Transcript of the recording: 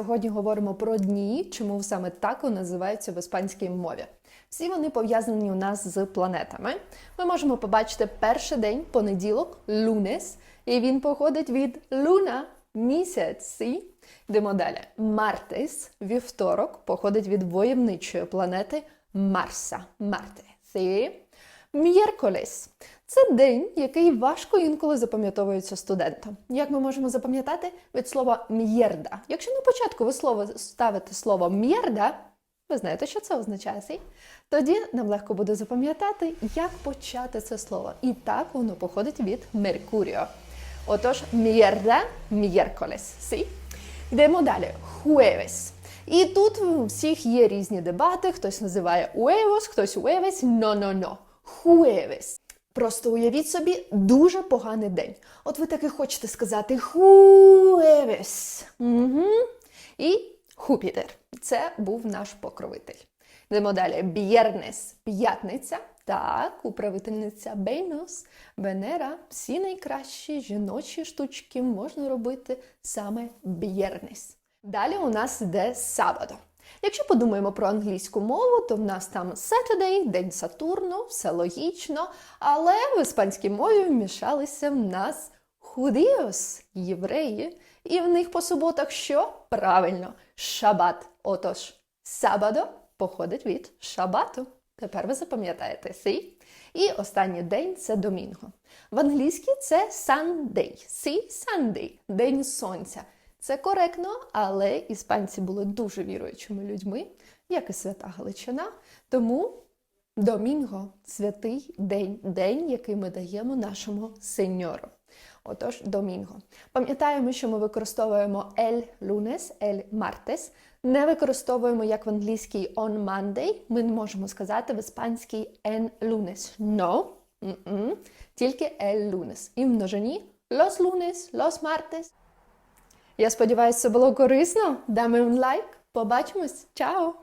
Сьогодні говоримо про дні, чому саме так називаються в іспанській мові. Всі вони пов'язані у нас з планетами. Ми можемо побачити перший день, понеділок, лунес, і він походить від луна, місяць. сі. Йдемо далі. Мартес, вівторок, походить від войовничої планети Марса. Марте. М'єрколес це день, який важко інколи запам'ятовується студентам. Як ми можемо запам'ятати від слова м'єрда? Якщо на початку ви слово ставите слово м'єрда, ви знаєте, що це означає? Тоді нам легко буде запам'ятати, як почати це слово. І так воно походить від Меркуріо. Отож, м'єрда, м'єрколес. Сі? Йдемо далі. Хуевес. І тут у всіх є різні дебати. Хтось називає уевос, хтось уевес. Но-но-но. Хуевес. Просто уявіть собі дуже поганий день. От ви таки хочете сказати хуевес. Угу. І Хупітер. Це був наш покровитель. Йдемо далі. Б'єрнес. П'ятниця. Так, управительниця Бейнос, Венера. Всі найкращі жіночі штучки можна робити саме б'єрнес. Далі у нас йде сабадо. Якщо подумаємо про англійську мову, то в нас там Saturday, День Сатурну, все логічно, але в іспанській мові вмішалися в нас худіос, євреї, і в них по суботах що? Правильно, шабат. Отож, сабадо походить від шабату. Тепер ви запам'ятаєте сі. І останній день це домінго. В англійській це Sunday. Сі Sunday, День сонця. Це коректно, але іспанці були дуже віруючими людьми, як і свята Галичина. Тому домінго святий день, день, який ми даємо нашому сеньору. Отож, домінго. Пам'ятаємо, що ми використовуємо el lunes, el martes. Не використовуємо як в англійській on Monday. Ми не можемо сказати в іспанській en lunes. No. Тільки el lunes. І в множині los lunes, los martes. Я сподіваюся, це було корисно. Даме лайк. Побачимось. Чао!